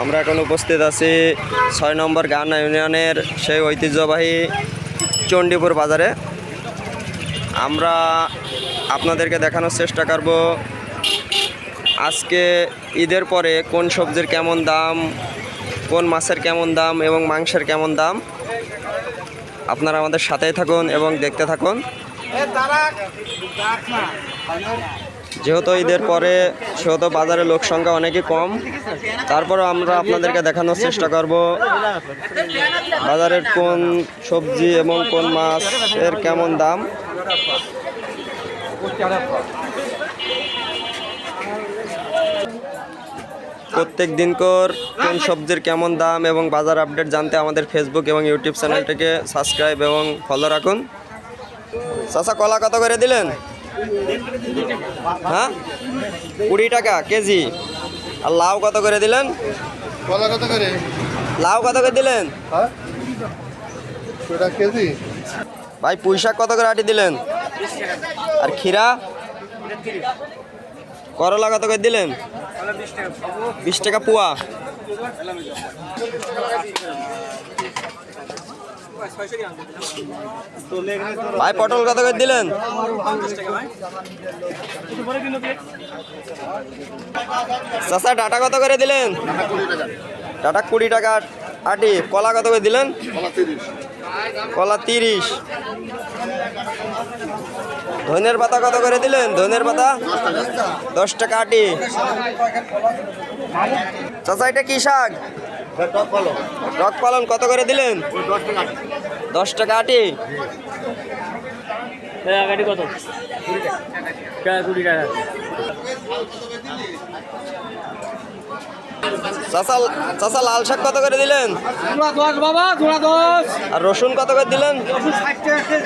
আমরা এখন উপস্থিত আছি ছয় নম্বর গান্না ইউনিয়নের সেই ঐতিহ্যবাহী চণ্ডীপুর বাজারে। আমরা আপনাদেরকে দেখানোর চেষ্টা করব আজকে ঈদের পরে কোন সবজির কেমন দাম, কোন মাছের কেমন দাম এবং মাংসের কেমন দাম। আপনারা আমাদের সাথেই থাকুন এবং দেখতে থাকুন। যেহেতু ঈদের পরে, সেহেতু বাজারে লোক সংখ্যা অনেকই কম। তারপরে আমরা আপনাদেরকে দেখানোর চেষ্টা করব, বাজারের কোন সবজি এবং কোন মাছের কেমন দাম। প্রত্যেক দিন দিনকর কোন সবজির কেমন দাম এবং বাজার আপডেট জানতে আমাদের ফেসবুক এবং ইউটিউব চ্যানেলটিকে সাবস্ক্রাইব এবং ফলো রাখুন। চাচা, কলা কত করে দিলেন? হ্যাঁ? কুড়ি টাকা কেজি। আর লাউ কত করে দিলেন? কলা কত করে? লাউ কত করে দিলেন? হ্যাঁ? কেজি। ভাই পুঁই শাক কত করে আটি দিলেন? আর ক্ষীরা? করলা কত করে দিলেন? বিশ টাকা পোয়া। ভাই, পটল কত করে দিলেন? চাচা, ডাটা কত করে দিলেন? ডাটা কুড়ি টাকা আটি। কলা কত করে দিলেন? কলা তিরিশ। ধনের পাতা কত করে দিলেন? ধনের পাতা দশ টাকা আটি। চাচা, এটা কি শাক? টক রক পালন কত করে দিলেন? দশ টাকা আটি। কত? টাকা। চাচা চাচা লাল শাক কত করে দিলেন? দশ বাবা জোড়া দশ। আর রসুন কত করে দিলেন? ষাট টাকা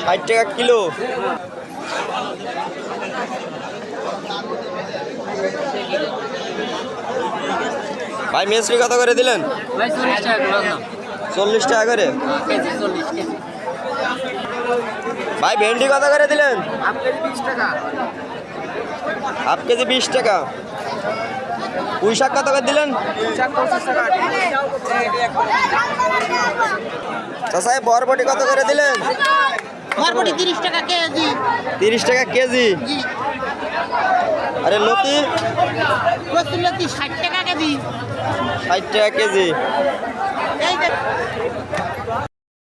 ষাট টাকা কিলো। ভাই মেসরি কত করে দিলেন? চল্লিশ টাকা করে ভাই ভেন্ডি কত করে দিলেন? হাফ কেজি বিশ টাকা। পুঁই শাক কত করে দিলেন? পঞ্চাশ বরবটি কত করে দিলেন? বরবটি তিরিশ টাকা কেজি। তিরিশ টাকা কেজি? জি। আরে লতি? কচুরলতি ষাট টাকা কেজি। ষাট টাকা কেজি।